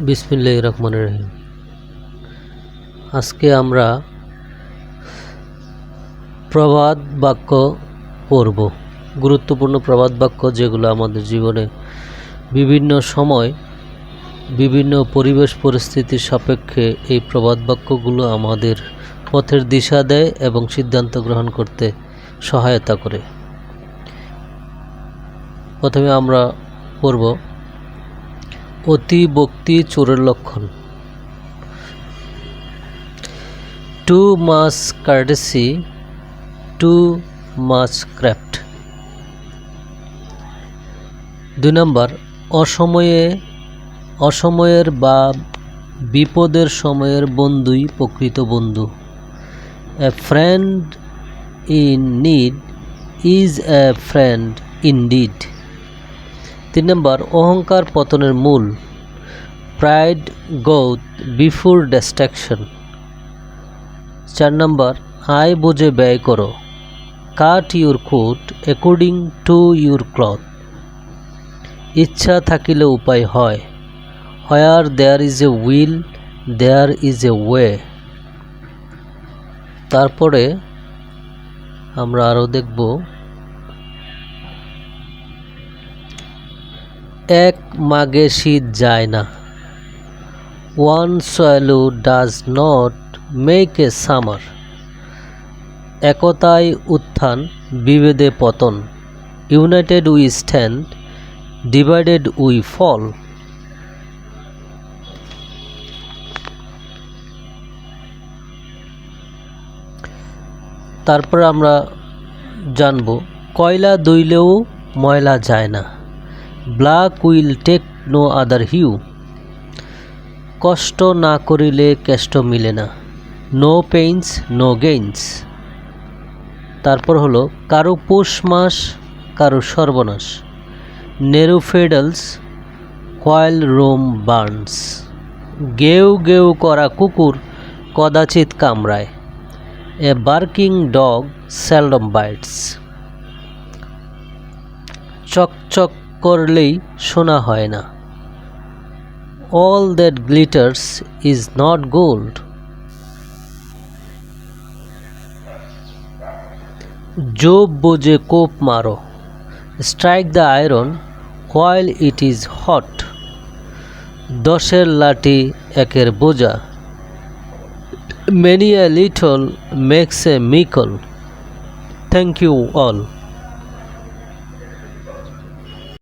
বিসমিল্লাহ রহমান রহিম। আজকে আমরা প্রবাদ বাক্য পড়ব। গুরুত্বপূর্ণ প্রবাদ বাক্য যেগুলো আমাদের জীবনে বিভিন্ন সময় বিভিন্ন পরিবেশ পরিস্থিতির সাপেক্ষে এই প্রবাদ বাক্যগুলো আমাদের পথের দিশা দেয় এবং সিদ্ধান্ত গ্রহণ করতে সহায়তা করে। প্রথমে আমরা পড়ব অতি বক্তি চোরের লক্ষণ। Too much courtesy too much craft দুই নম্বর, অসময়ে, অসময়ের বা বিপদের সময়ের বন্ধুই প্রকৃত বন্ধু। A friend in need is a friend in deed তিন নম্বর, অহংকার পতনের মূল। প্রাইড গৌত বিফোর ডিস্ট্রাকশন চার নম্বর, আয় বুঝে ব্যয় করো। Cut your coat according to your cloth ইচ্ছা থাকিলে উপায় হয়। Where there is a will there is a way তারপরে আমরা আরও দেখব এক মাগে শীত যায় না। One swallow does not make a summer একতায় উত্থান, বিভেদে পতন। United we stand divided we fall তারপর আমরা জানব, কয়লা দইলেও ময়লা যায় না। Black will take no other hue. কষ্ট না করিলে কেষ্ট মিলে না। No pains, no gains. তারপর হলো, কারও পৌষ মাস, কারও সর্বনাশ। Nero fiddles while Rome burns. গেউ গেউ করা কুকুর কদাচিৎ কামড়ায়। A barking dog seldom bites. চকচক করলেই শোনা হয় না। All that glitters is not gold job বোঝে কোপ মারো। Strike the iron while it is hot দশের লাঠি একের বোঝা। Many a little makes a mickle thank you all